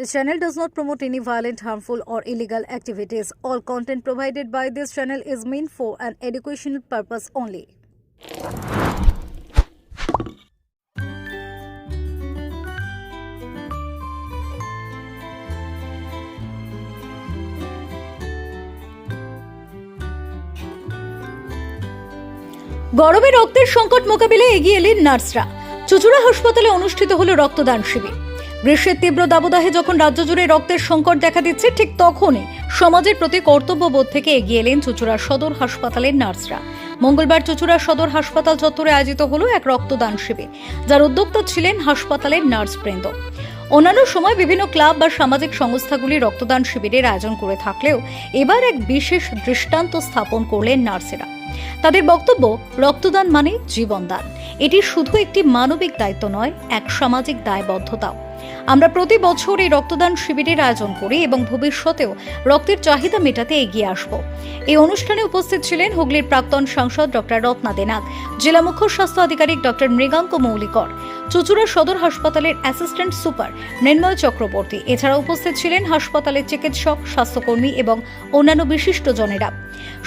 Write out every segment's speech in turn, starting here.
This channel does not promote any violent, harmful, or illegal activities. All content provided by this channel is meant for an educational purpose only. গরমে রক্তের সংকট মোকাবিলায় এগিয়ে এলেন নার্সরা চুচুড়া হাসপাতালে অনুষ্ঠিত হলো রক্তদান শিবির গ্রীষ্মের তীব্র দাবদাহে যখন রাজ্য জুড়ে রক্তের সংকট দেখা দিচ্ছে, ঠিক তখনই সমাজের প্রতি কর্তব্যবোধ থেকে এগিয়ে এলেন চুচুড়া সদর হাসপাতালের নার্সরা। মঙ্গলবার চুচুড়া সদর হাসপাতাল চত্বরে আয়োজিত হলো এক রক্তদান শিবির, যার উদ্যোক্তা ছিলেন হাসপাতালের নার্স বৃন্দ। অন্যান্য সময় বিভিন্ন ক্লাব বা সামাজিক সংস্থাগুলি রক্তদান শিবিরের আয়োজন করে থাকলেও এবার এক বিশেষ দৃষ্টান্ত স্থাপন করলেন নার্সেরা। তাদের বক্তব্য, রক্তদান মানে জীবনদান। এটি শুধু একটি মানবিক দায়িত্ব নয়, এক সামাজিক দায়বদ্ধতাও। আমরা প্রতি বছর এই রক্তদান শিবিরের আয়োজন করি এবং ভবিষ্যতেও রক্তের চাহিদা মেটাতে এগিয়ে আসব। এই অনুষ্ঠানে উপস্থিত ছিলেন হুগলির প্রাক্তন সাংসদ ডক্টর রত্না দেনাথ জেলা মুখ্য স্বাস্থ্য আধিকারিক ডক্টর মৃগাঙ্ক মৌলিকর চুচুড়া সদর হাসপাতালের অ্যাসিস্ট্যান্ট সুপার মৃন্ময় চক্রবর্তী। এছাড়া উপস্থিত ছিলেন হাসপাতালের চিকিৎসক, স্বাস্থ্যকর্মী এবং অন্যান্য বিশিষ্টজনেরা।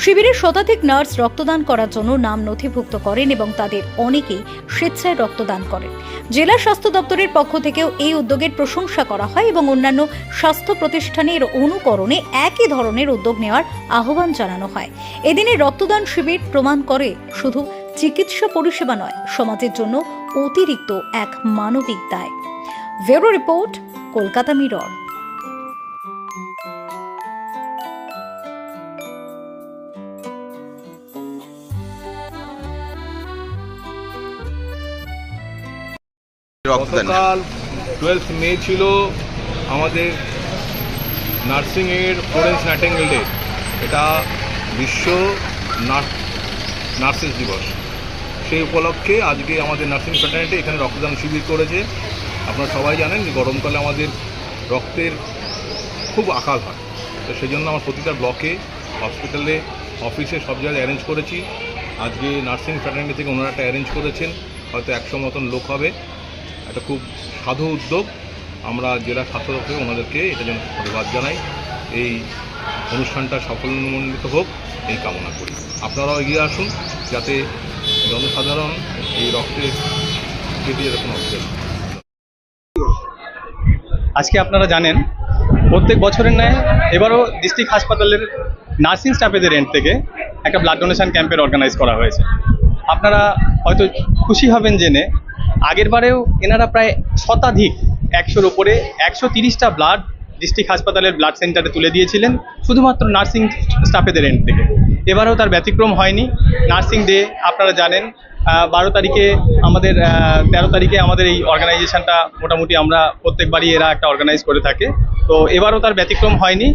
শিবিরে শতাধিক নার্স রক্তদান করার জন্য নাম নথিভুক্ত করেন এবং তাদের অনেকেই স্বেচ্ছায় রক্তদান করেন। জেলা স্বাস্থ্য দপ্তরের পক্ষ থেকেও এই উদ্যোগের প্রশংসা করা হয় এবং অন্যান্য স্বাস্থ্য প্রতিষ্ঠানের অনুকরণে একই ধরনের উদ্যোগ নেওয়ার আহ্বান জানানো হয়। এদিনে রক্তদান শিবির প্রমাণ করে শুধু চিকিৎসা পরিষেবা নয়, সমাজের জন্য অতিরিক্ত এক মানবিক দায়। Bureau report Kolkata Mirror. গতকাল টুয়েলথ মে ছিল আমাদের নার্সিংয়ের ফ্লোরেন্স নাইটেঙ্গেল ডে এটা বিশ্ব নার্স নার্সেস দিবস। সেই উপলক্ষে আজকে আমাদের নার্সিং ফ্যাটার্নিটি এখানে রক্তদান শিবির করেছে। আপনারা সবাই জানেন যে গরমকালে আমাদের রক্তের খুব আকাল হয়। তো সেই জন্য আমার প্রতিটা ব্লকে, হসপিটালে, অফিসে সব জায়গায় অ্যারেঞ্জ করেছি। আজকে নার্সিং ফ্যাটার্নিটি থেকে ওনারা একটা অ্যারেঞ্জ করেছেন, হয়তো একশো মতন লোক হবে। একটা খুব সাধু উদ্যোগ। আমরা জেলা স্বাস্থ্য দপ্তরে ওনাদেরকে এটা যেন ধন্যবাদ জানাই। এই অনুষ্ঠানটা সাফল্যমণ্ডিত হোক, এই কামনা করি। আপনারাও এগিয়ে আসুন, যাতে জনসাধারণ এই রক্তের কেটে না হয়। আজকে আপনারা জানেন, প্রত্যেক বছরের ন্যায় এবারও ডিস্ট্রিক্ট হাসপাতালের নার্সিং স্টাফেদের এন্ড থেকে একটা ব্লাড ডোনেশন ক্যাম্পের অর্গানাইজ করা হয়েছে আপনারা হয়তো খুশি হবেন জেনে, আগের বারেও এনারা প্রায় শতাধিক একশোর ওপরে একশো তিরিশটা ব্লাড ডিস্ট্রিক্ট হাসপাতালের ব্লাড সেন্টারে তুলে দিয়েছিলেন, শুধুমাত্র নার্সিং স্টাফেদের এন্ড থেকে এবারেও তার ব্যতিক্রম হয়নি। নার্সিং ডে, আপনারা জানেন। বারো তারিখে আমাদের তেরো তারিখে আমাদের এই অর্গানাইজেশনটা মোটামুটি আমরা প্রত্যেকবারই এরা একটা অর্গানাইজ করে থাকে। তো এবারও তার ব্যতিক্রম হয়নি।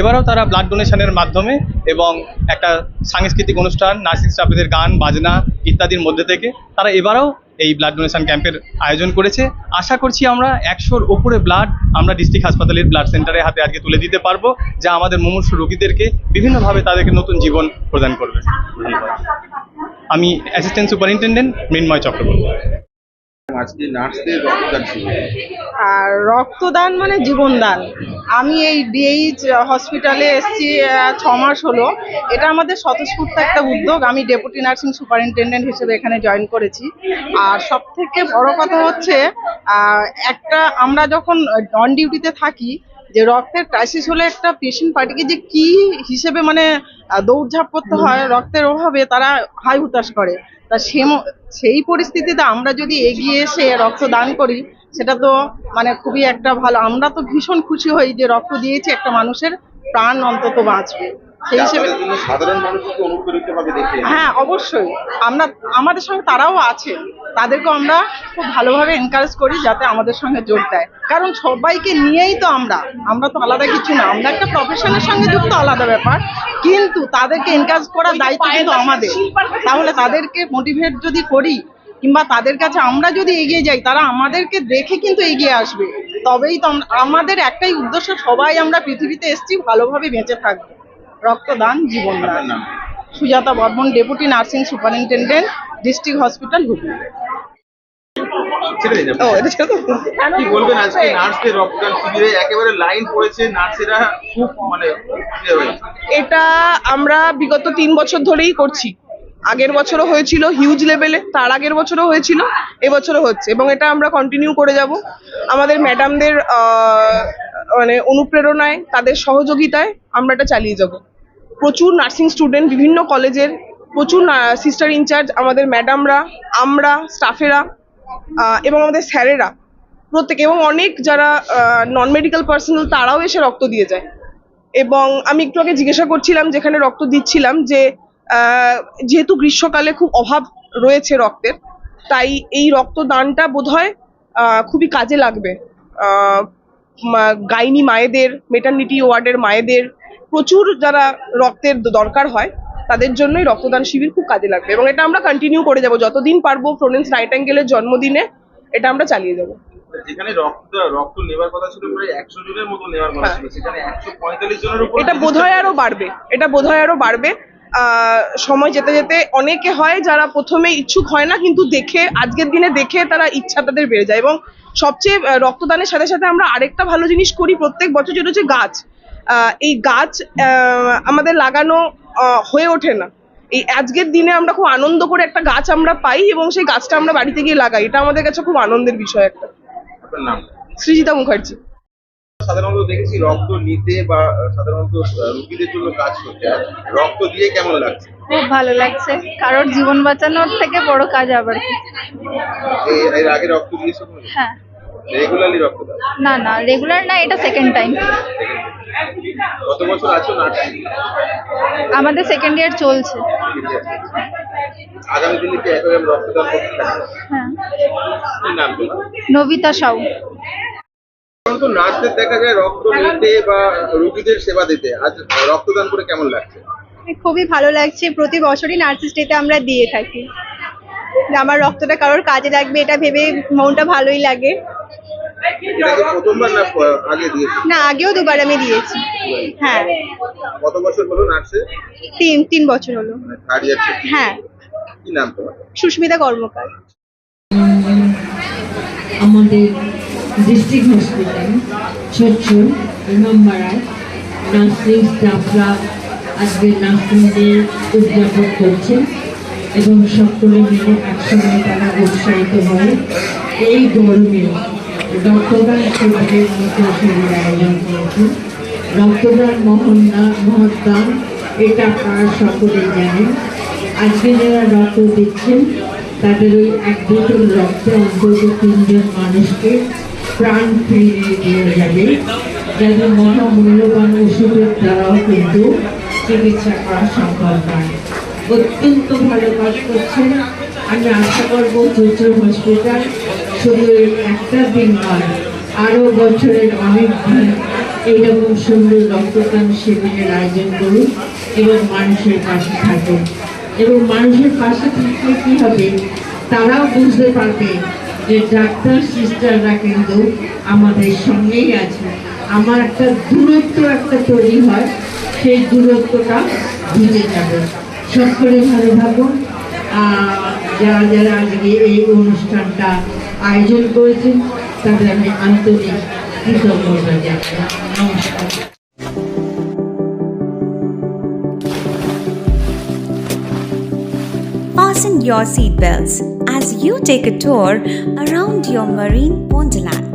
এবারও তারা ব্লাড ডোনেশনের মাধ্যমে এবং একটা সাংস্কৃতিক অনুষ্ঠান, নার্সিং স্টাফেদের গান, বাজনা ইত্যাদির মধ্যে থেকে তারা এবারও এই ব্লাড ডোনেশন ক্যাম্পের আয়োজন করেছে। আশা করছি আমরা একশোর ওপরে ব্লাড আমরা ডিস্ট্রিক্ট হাসপাতালের ব্লাড সেন্টারে হাতে আজকে তুলে দিতে পারব, যা আমাদের মুমূর্ষু রোগীদেরকে বিভিন্নভাবে তাদেরকে নতুন জীবন প্রদান করবে। আমি অ্যাসিস্ট্যান্ট সুপারিনটেন্ডেন্ট মৃন্ময় চক্রবর্তী। আর রক্তদান মানে জীবনদান। আমি এই ডিএইচ হসপিটালে এসেছি ছ মাস হলো। এটা আমাদের স্বতঃস্ফূর্ত একটা উদ্যোগ। আমি ডেপুটি নার্সিং সুপারিনটেন্ডেন্ট হিসেবে এখানে জয়েন করেছি। আর সব থেকে বড় কথা হচ্ছে একটা আমরা যখন অন ডিউটিতে থাকি, যে রক্তের ক্রাইসিস হলে একটা পেশেন্ট পার্টিকে যে কি হিসেবে মানে দৌড়ঝাঁপ করতে হয়, রক্তের অভাবে তারা হাই হুতাশ করে। তা সে সেই পরিস্থিতিতে আমরা যদি এগিয়ে এসে রক্ত দান করি, সেটা তো মানে খুবই একটা ভালো, আমরা তো ভীষণ খুশি হই যে রক্ত দিয়েছি একটা মানুষের প্রাণ অন্তত বাঁচবে। সেই হিসেবে সাধারণ মানুষকে অনুপ্রেরিত ভাবে দেখে হ্যাঁ অবশ্যই। আমরা আমাদের সঙ্গে তারাও আছে। তাদেরকেও আমরা খুব ভালোভাবে এনকারেজ করি যাতে আমাদের সঙ্গে যোগ দেয়। কারণ সবাইকে নিয়েই তো আমরা। আমরা তো আলাদা কিছু না। আমরা একটা প্রফেশনের সঙ্গে যুক্ত আলাদা ব্যাপার। কিন্তু তাদেরকে এনকারেজ করার দায়িত্ব কিন্তু আমাদের তাহলে তাদেরকে মোটিভেট যদি করি কিংবা তাদের কাছে আমরা যদি এগিয়ে যাই তারা আমাদেরকে দেখে কিন্তু এগিয়ে আসবে। তবেই তো আমাদের একটাই উদ্দেশ্য সবাই আমরা পৃথিবীতে এসেছি ভালোভাবে বেঁচে থাকব। রক্তদান জীবনদান নাম Sujata Barman deputy nursing superintendent district hospital Hooghly. ছেড়ে দিন। ও এটা কি বলবেন আজকে নার্সদের রক্তদান শিবিরে? একেবারে লাইন পড়েছে নার্সেরা খুব মানে ইয়ে এটা আমরা বিগত তিন বছর ধরেই করছি। আগের বছরও হয়েছিল হিউজ লেভেলে তার আগের বছরও হয়েছিল এবছরও হচ্ছে। এবং এটা আমরা কন্টিনিউ করে যাব। আমাদের ম্যাডামদের মানে অনুপ্রেরণায়, তাদের সহযোগিতায় আমরা এটা চালিয়ে যাব। প্রচুর নার্সিং স্টুডেন্ট বিভিন্ন কলেজের, প্রচুর সিস্টার ইনচার্জ আমাদের ম্যাডামরা আমরা স্টাফেরা এবং আমাদের স্যারেরা, প্রত্যেকে, এবং অনেক যারা নন মেডিকেল পার্সোনাল তারাও এসে রক্ত দিয়ে যায়। এবং আমি একটু আগে জিজ্ঞাসা করছিলাম, যেখানে রক্ত দিচ্ছিলাম যে যেহেতু গ্রীষ্মকালে খুব অভাব রয়েছে রক্তের, তাই এই রক্তদানটা বোধহয় খুবই কাজে লাগবে। গাইনি মায়েদের মেটার্নিটি ওয়ার্ডের মায়েদের প্রচুর যারা রক্তের দরকার হয় তাদের জন্যই রক্তদান শিবির খুব কাজে লাগবে এবং এটা আমরা কন্টিনিউ করে যাব। যতদিন পারব ফ্লোরেন্স নাইটাঙ্গেলের জন্মদিনে এটা আমরা চালিয়ে যাব। উপর এটা বোধহয় আরও বাড়বে এটা বোধহয় আরও বাড়বে। আহ, সময় যেতে যেতে অনেকে হয় যারা প্রথমে ইচ্ছুক হয় না কিন্তু দেখে আজকের দিনে দেখে তারা ইচ্ছা তাদের বেড়ে যায় এবং সবচেয়ে রক্তদানের সাথে সাথে আমরা আরেকটা ভালো জিনিস করি প্রত্যেক বছর যেটা হচ্ছে গাছ। আহ, এই গাছ আহ, আমাদের লাগানো আহ, হয়ে ওঠে না। এই আজকের দিনে আমরা খুব আনন্দ করে একটা গাছ আমরা পাই এবং সেই গাছটা আমরা বাড়িতে গিয়ে লাগাই। এটা আমাদের কাছে খুব আনন্দের বিষয় একটা। সৃজিতা মুখার্জি। সাধারণত দেখেছি রক্ত নিতে বা সাধারণত রোগীদের জন্য কাজ করতে। রক্ত দিয়ে কেমন লাগছে? খুব ভালো লাগছে। কারোর জীবন বাঁচানোর থেকে বড় কাজ আবার। এর আগে রক্ত দিয়েছ হ্যাঁ। রেগুলারলি রক্ত দাও না না রেগুলার না এটা সেকেন্ড টাইম কত বছর আছো নার্সিং আমাদের সেকেন্ড ইয়ার চলছে। আগামী দিনে কি একবার রক্তদান করতে হ্যাঁ। নাম নবিতা সাউ। সাধারণত নার্সদের দেখা যায় রক্ত নিতে বা রোগীদের সেবা দিতে। আজ রক্তদান করে কেমন লাগছে? খুবই ভালো লাগছে। প্রতি বছরই নার্সিস ডেতে আমরা দিয়ে থাকি। যে আমার রক্তটা কারোর কাজে লাগবে এটা ভেবে মনটা ভালোই লাগে। না আগেও দুবার আমি দিয়েছি। হ্যাঁ। কত বছর হলো নার্সে? তিন তিন বছর হলো। হ্যাঁ। কি নাম তোমার? সুস্মিতা কর্মকার। আমাদের ডিস্ট্রিক্ট হসপিটাল ছচ্ছর ইমামবাড়ায় নার্সিং স্টাফরা আজকে নার্সিং ডে উদযাপন করছেন। এবং সকলে মিলে একসঙ্গে তারা উৎসাহিত হয়ে এই গরমে রক্তদান শিবিরের মতো আয়োজন করেছেন রক্তদান মহন্না মহদান এটা আপনারা সকলে জানেন। আজকে যারা রক্ত দিচ্ছেন, তাদের ওই এক বোতল রক্তে অন্তত তিনজন মানুষকে প্রাণ ফিরিয়ে দিয়ে যাবে। যাদের মহামূল্যবান ওষুধের দ্বারাও কিন্তু চিকিৎসা করা সম্ভব নয়। অত্যন্ত ভালো কাজ করছেন। আমি আশা করব চৈত্র হসপিটাল শুধু একটা দিন নয়, আরও বছরের অনেক দিন এইরকম সুন্দর রক্তদান শিবিরের আয়োজন করুন এবং মানুষের পাশে থাকুন। এবং মানুষের পাশে থাকলে কি হবে? তারাও বুঝতে পারবে যে ডাক্তার, সিস্টাররা কিন্তু আমাদের সঙ্গেই আছে। আমার একটা দূরত্ব একটা তৈরি হয়, সেই দূরত্বটা বুঝে যাবে। সকলে ভালো থাকুন আর যারা যারা আজকে এই অনুষ্ঠানটা আয়োজন করেছেন তাদের আমি আন্তরিক কৃতজ্ঞতা জানাই নমস্কার Fasten your seatbelts as you take a tour around your marine wonderland.